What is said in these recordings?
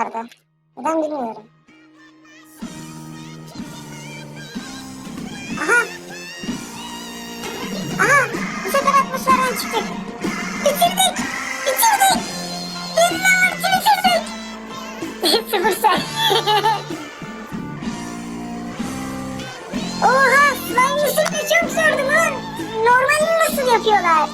vardı. Neden bilmiyorum. Aha. Aha. Bu sefer atmosferden çıktık. Bitirdik. Bitirdik. Binle artı bitirdik. Sıfır say. Oha. Slime mısır da çok zordu lan. Normalini nasıl yapıyorlar?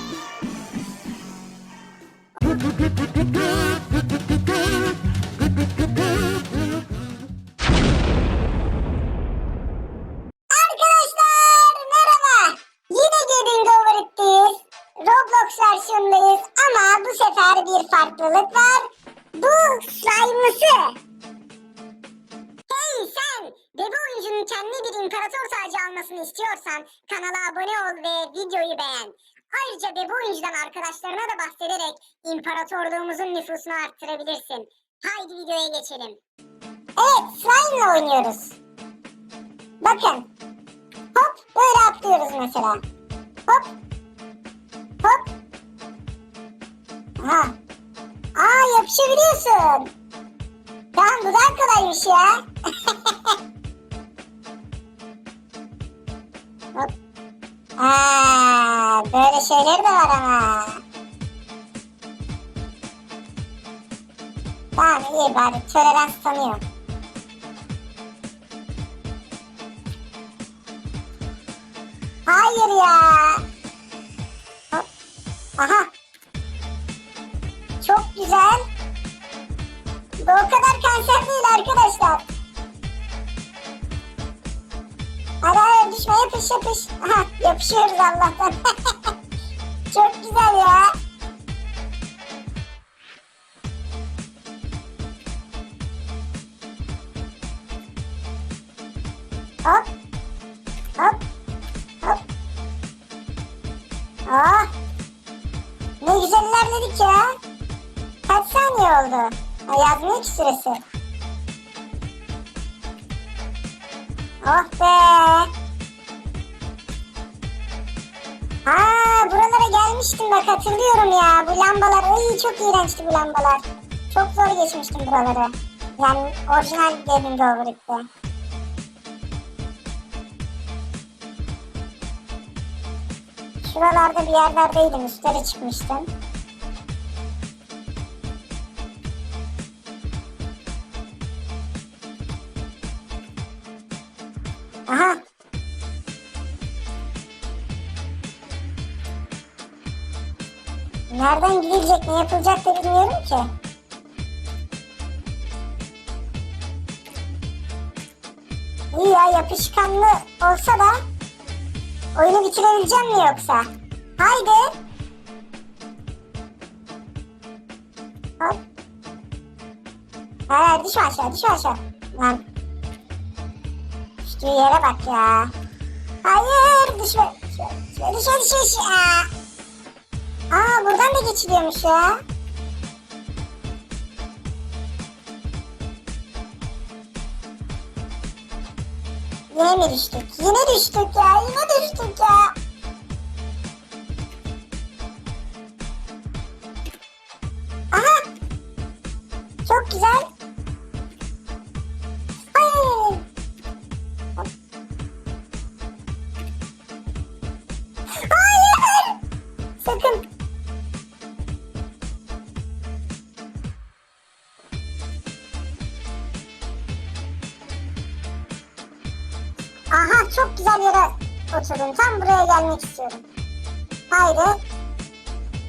Bir farklılık var. Bu slime'lısı. Hey sen! Bebe oyuncunun kendi bir imparator tacı almasını istiyorsan kanala abone ol ve videoyu beğen. Ayrıca bebe oyuncudan arkadaşlarına da bahsederek imparatorluğumuzun nüfusunu arttırabilirsin. Haydi videoya geçelim. Evet slime'la oynuyoruz. Bakın. Hop böyle atlıyoruz mesela. Hop. Hop. Aha. Yapışabiliyorsun. Tamam bu daha kolaymış ya. Hop. Aa, böyle şeyler de var ama. Tamam iyi bari tolerans tanıyor. Hayır ya. Yapış yapış. Aha yapışıyoruz Allah'tan. Çok güzel ya. Hop. Hop. Hop. Aa. Ne güzel ilerledik ya. Kaç saniye oldu? Ha, yazmıyor ki süresi. Oh be. Ha buralara gelmiştim bak hatırlıyorum ya. Bu lambalar ay çok iğrençti bu lambalar. Çok zor geçmiştim buraları. Yani orijinal Gaming Overit'te. Şuralarda bir yerlerdeydim. Üstlere çıkmıştım. Aha. Nereden gidilecek, ne yapılacak da bilmiyorum ki. İyi ya yapışkanlı olsa da oyunu bitirebileceğim mi yoksa? Haydi. Hop. Ha, düşme aşağı, düşme aşağı. Lan. Düştüğü yere bak ya. Hayır, düşme. Düşme, düşme, düşme, düşme. Aa, buradan da geçiliyormuş ya. Yine mi düştük? Yine düştük ya, yine düştük ya. Aha çok güzel yere oturdum. Tam buraya gelmek istiyorum. Haydi.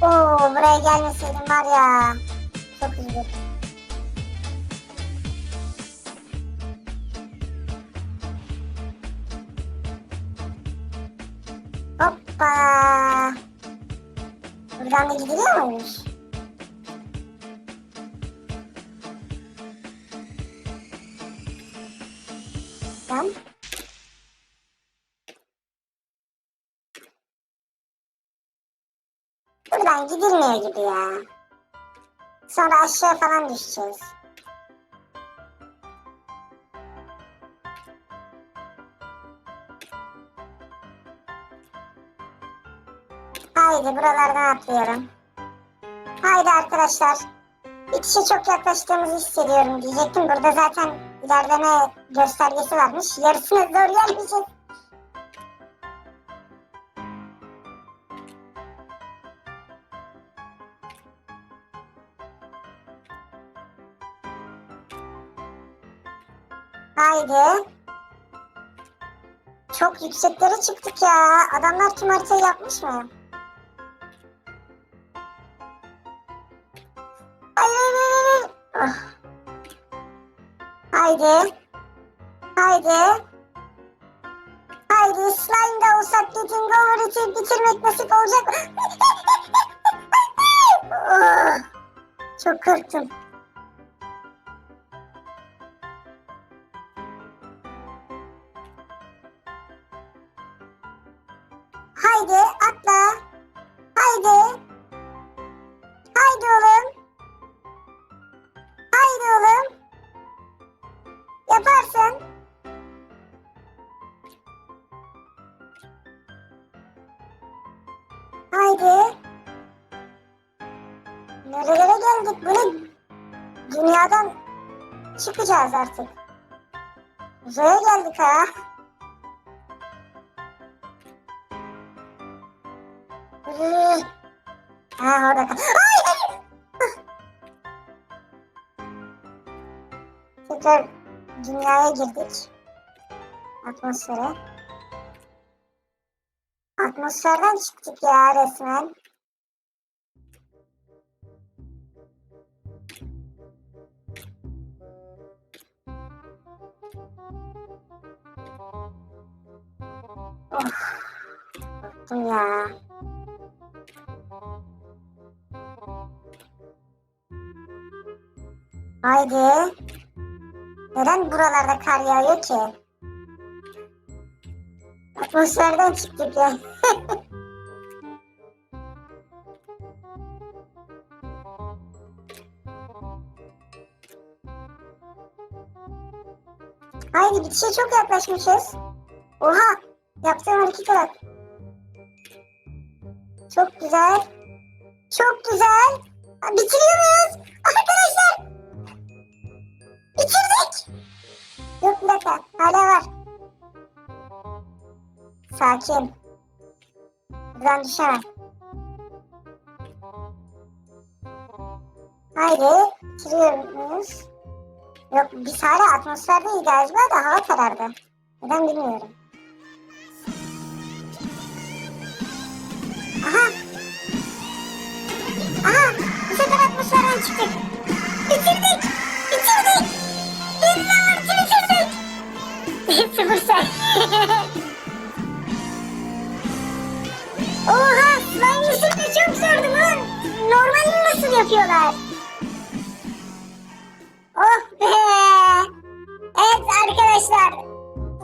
Oo buraya gelmeseydim var ya. Çok üzülürüm. Hoppa. Buradan da gidiliyor muymuş? Buradan gidilmiyor gibi ya. Sonra aşağı falan düşeceğiz. Haydi buralardan atlıyorum. Haydi arkadaşlar. bitişe çok yaklaştığımızı hissediyorum diyecektim. Burada zaten ilerleme göstergesi varmış. Yarısına zor gelmeyeceğiz. Haydi. Çok yükseklere çıktık ya. Adamlar tüm haritayı yapmış mı? Hayır. Oh. Haydi. Haydi. Haydi slime da olsak Getting Over It'i bitirmek nasip olacak. Oh. Çok korktum. Dünyadan çıkacağız artık. Uzaya geldik ha. Ha orada kal. Ay, hayır. Tekrar dünyaya girdik. Atmosfere. Atmosferden çıktık ya resmen. Ya. Haydi. Neden buralarda kar yağıyor ki? Atmosferden çıktık ya. Haydi bitişe çok yaklaşmışız. Oha! Yaptığım harekete. Çok güzel. Çok güzel. Ha, Bitiriyor muyuz? Arkadaşlar! Bitirdik! Yok bir dakika. Hala var. Sakin. Buradan düşemem. Haydi. Bitiriyor muyuz? Yok biz hala atmosferdeyiz galiba da hava karardı. Neden bilmiyorum. Oha. Slime yüzünde çok zordu lan. Normalini nasıl yapıyorlar? Oh be. Evet arkadaşlar.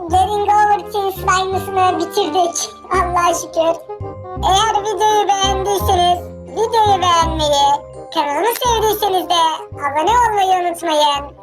Getting Over Teen Slime'ısını bitirdik. Allah'a şükür. Eğer videoyu beğendiyseniz videoyu beğenmeyi, kanalımı sevdiyseniz de abone olmayı unutmayın.